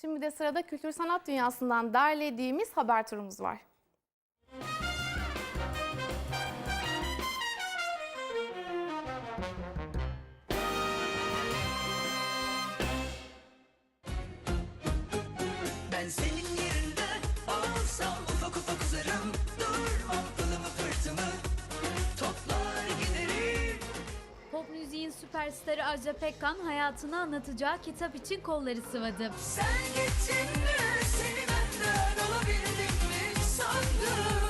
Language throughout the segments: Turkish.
Şimdi de sırada kültür sanat dünyasından derlediğimiz haber turumuz var. Süperstarı Ajda Pekkan hayatını anlatacağı kitap için kolları sıvadı. Sen gittin mi seni benden alabildim mi sandın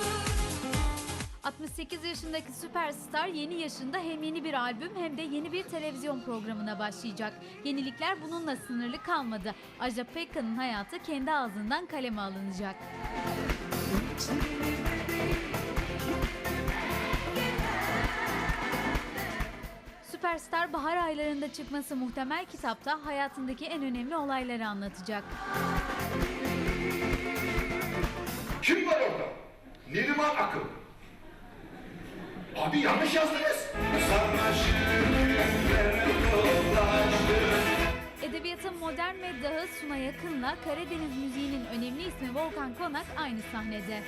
68 yaşındaki süperstar yeni yaşında hem yeni bir albüm hem de yeni bir televizyon programına başlayacak. Yenilikler bununla sınırlı kalmadı. Ajda Pekkan'ın hayatı kendi ağzından kaleme alınacak. Aylarında çıkması muhtemel kitapta hayatındaki en önemli olayları anlatacak. Kim var orada? Neriman Akın. Abi yanlış yazdınız. Edebiyatın modern meddahı Suna Yakın'la Karadeniz müziğinin önemli ismi Volkan Konak aynı sahnede.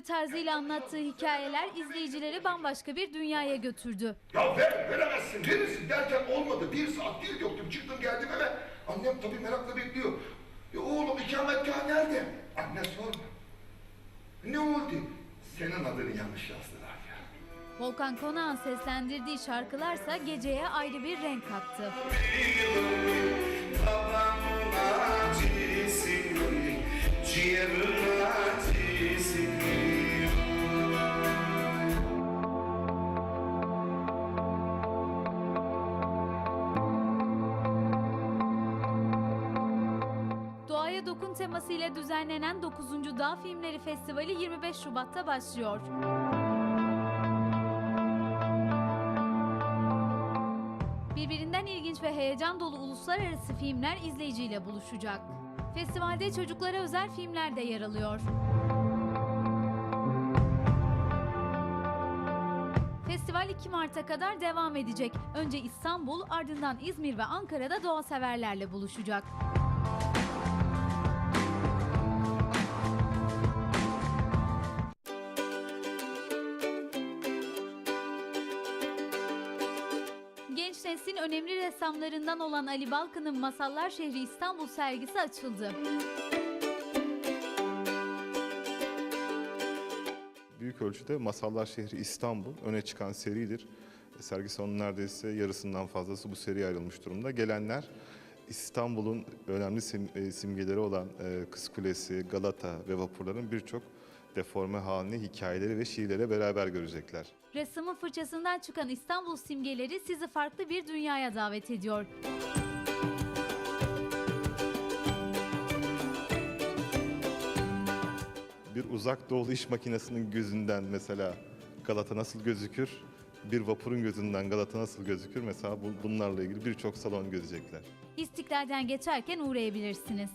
Özgü tarzıyla anlattığı hikayeler izleyicileri bambaşka bir dünyaya götürdü. Ya ver, veremezsin, verirsin derken olmadı. Bir saat değil yoktum. Çıktım geldim eve. Annem tabii merakla bekliyor. Ya oğlum ikametgah nerede? Anne sorma. Ne oldu? Senin adını yanlış yazdılar ya. Volkan Konak'ın seslendirdiği şarkılarsa geceye ayrı bir renk kattı. Doğaya Dokun temasıyla düzenlenen 9. Dağ Filmleri Festivali 25 Şubat'ta başlıyor. Birbirinden ilginç ve heyecan dolu uluslararası filmler izleyiciyle buluşacak. Festivalde çocuklara özel filmler de yer alıyor. Festival 2 Mart'a kadar devam edecek. Önce İstanbul, ardından İzmir ve Ankara'da doğa severlerle buluşacak. Neslin önemli ressamlarından olan Ali Balkan'ın Masallar Şehri İstanbul sergisi açıldı. Büyük ölçüde Masallar Şehri İstanbul öne çıkan seridir. Sergi salonunun neredeyse yarısından fazlası bu seriye ayrılmış durumda. Gelenler İstanbul'un önemli e, simgeleri olan e, Kız Kulesi, Galata ve vapurların birçok deforme halini, hikayeleri ve şiirlere beraber görecekler. Ressamın fırçasından çıkan İstanbul simgeleri sizi farklı bir dünyaya davet ediyor. Bir uzak doğulu iş makinesinin gözünden mesela Galata nasıl gözükür? Bir vapurun gözünden Galata nasıl gözükür? Mesela bu- bunlarla ilgili birçok salon görecekler. İstiklal'den geçerken uğrayabilirsiniz.